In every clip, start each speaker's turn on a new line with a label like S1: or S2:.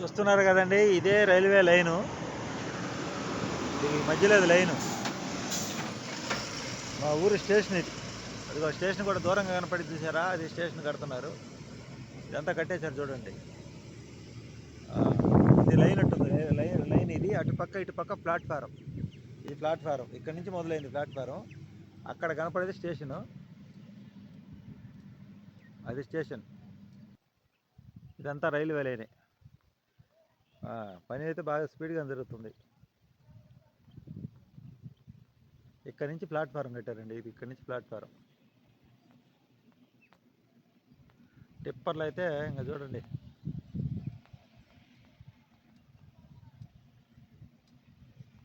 S1: చూస్తున్నారు కదండి ఇదే రైల్వే లైను. ఈ మధ్యలో లైను. మా ఊరు స్టేషన్ ఇది. అదిగో స్టేషన్ కూడా దూరంగా కనపడి చూసారా? అది స్టేషన్ కడుతున్నారు. ఇదంతా కట్టేశారు చూడండి. ఇది లైన్ ఉంటుంది. లైన్ లైన్ ఇది. అటుపక్క ఇటుపక్క ప్లాట్ఫారం. ఇది ప్లాట్ఫారం. ఇక్కడ నుంచి మొదలైంది ప్లాట్ఫారం. అక్కడ కనపడేది స్టేషను. అది స్టేషన్. ఇదంతా రైల్వే లైనే. పని అయితే బాగా స్పీడ్గా జరుగుతుంది. ఇక్కడ నుంచి ప్లాట్ఫారం కట్టారండి ఇది ఇక్కడ నుంచి ప్లాట్ఫారం. టిప్పర్లు అయితే ఇంకా చూడండి.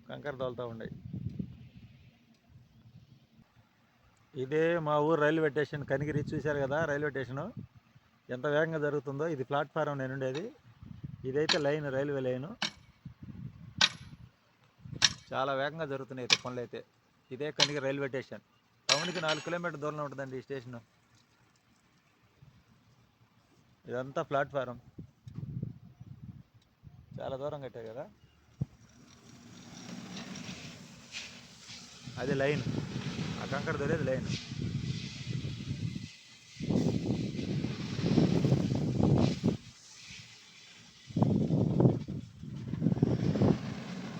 S1: కంకర తోలుతూ ఉన్నాయి. ఇదే మా ఊరు రైల్వే స్టేషన్ కనిగిరి చూశారు కదా రైల్వే స్టేషను? ఎంత వేగంగా జరుగుతుందో ఇది ప్లాట్ఫారం నేను ఉండేది. ఇదైతే లైన్ రైల్వే లైను. చాలా వేగంగా జరుగుతున్నాయి అయితే పనులు అయితే. ఇదే కనిగిరి రైల్వే స్టేషన్. టౌన్కి నాలుగు కిలోమీటర్ దూరంలో ఉంటుందండి ఈ స్టేషను. ఇదంతా ప్లాట్ఫారం. చాలా దూరం కట్టారు కదా. అది లైన్. ఆ కంకర దొరేది లైన్.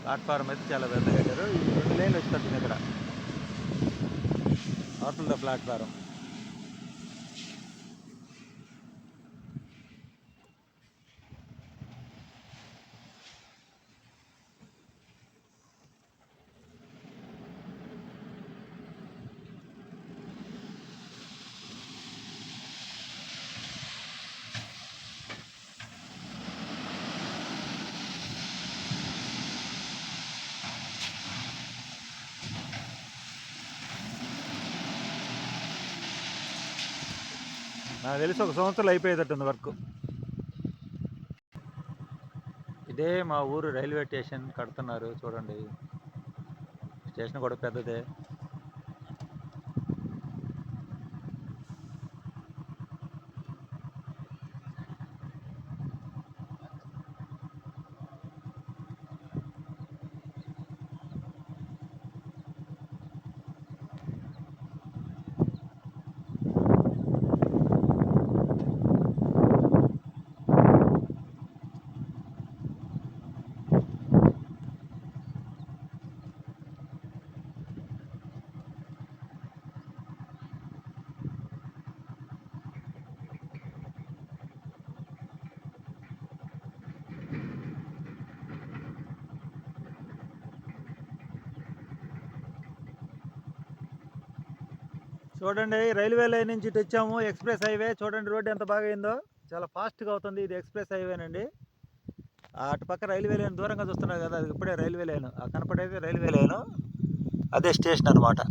S1: ప్లాట్ఫారం అయితే చాలా పెద్దగా కట్టారు. ఈ రెండు లైన్లు వచ్చేటట్టుంది ఇక్కడ. అవతల ప్లాట్ఫారం? నాకు తెలిసి ఒక సంవత్సరం అయిపోయేటట్టుంది వర్క్. ఇదే మా ఊరు రైల్వే స్టేషన్ కడుతున్నారు చూడండి. స్టేషన్ కూడా పెద్దదే. చూడండి రైల్వే లైన్ నుంచి ఇటు వచ్చాము ఎక్స్ప్రెస్ హైవే. చూడండి రోడ్డు ఎంత బాగా అయిందో. చాలా ఫాస్ట్గా అవుతుంది. ఇది ఎక్స్ప్రెస్ హైవేనండి అటు పక్క రైల్వే లైన్ దూరంగా చూస్తున్నారు కదా అది ఇప్పుడే రైల్వే లైన్. కనపడేది రైల్వే లైను. అదే స్టేషన్ అనమాట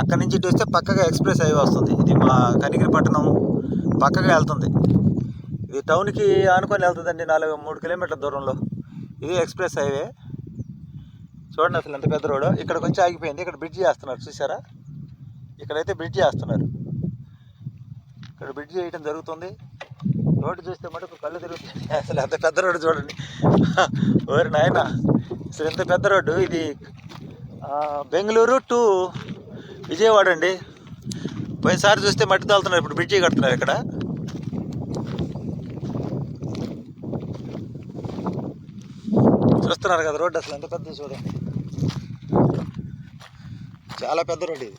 S1: అక్కడి నుంచి ఇటు వస్తే పక్కగా ఎక్స్ప్రెస్ హైవే వస్తుంది. ఇది మా కనిగిరి పట్టణం పక్కగా వెళ్తుంది. ఇది టౌన్కి ఆనుకొని వెళ్తుందండి నాలుగు మూడు కిలోమీటర్ల దూరంలో. ఇది ఎక్స్ప్రెస్ హైవే. చూడండి అసలు ఎంత పెద్ద రోడ్ ఇక్కడ కొంచెం ఆగిపోయింది. ఇక్కడ బ్రిడ్జ్ చేస్తున్నారు. చూసారా ఇక్కడైతే బ్రిడ్జ్ చేస్తున్నారు. ఇక్కడ బ్రిడ్జ్ చేయడం జరుగుతుంది. రోడ్డు చూస్తే మటుకు కళ్ళు తిరుగుతుంది అసలు ఎంత పెద్ద రోడ్డు చూడండి. ఓరి నాయన అసలు ఎంత పెద్ద రోడ్డు. ఇది బెంగళూరు టు విజయవాడ అండి. పోయినసారి చూస్తే మట్టి తాలుతున్నారు. ఇప్పుడు బ్రిడ్జి కడుతున్నారు ఇక్కడ. చూస్తున్నారు కదా రోడ్డు అసలు ఎంత పెద్ద చూడండి. చాలా పెద్ద రోడ్డు ఇది.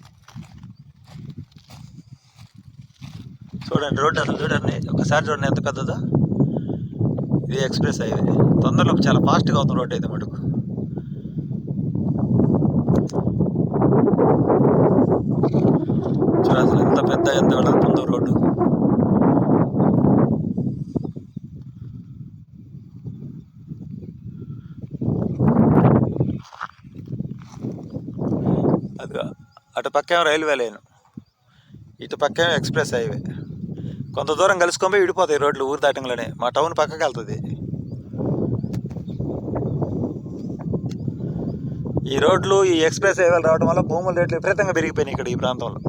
S1: చూడండి రోడ్డు అసలు చూడండి. ఒకసారి చూడండి ఎంత పెద్దదో ఇది ఎక్స్ప్రెస్ హైవే. తొందరలో చాలా ఫాస్ట్గా అవుతుంది రోడ్డు అయితే మటుకు. చూడండి అసలు ఎంత పెద్ద ఎంత వెళుతుందో రోడ్డు. అటు పక్కేమో రైల్వే లైన్. ఇటు పక్కేమో ఎక్స్ప్రెస్ హైవే. కొంత దూరం కలుసుకొని విడిపోతాయి రోడ్లు ఊరు దాటంలోనే మా టౌన్ పక్కకి వెళ్తుంది. ఈ రోడ్లు ఈ ఎక్స్ప్రెస్ హైవేలు రావడం వల్ల భూముల రేట్లు విపరీతంగా పెరిగిపోయినాయి ఇక్కడ ఈ ప్రాంతంలో.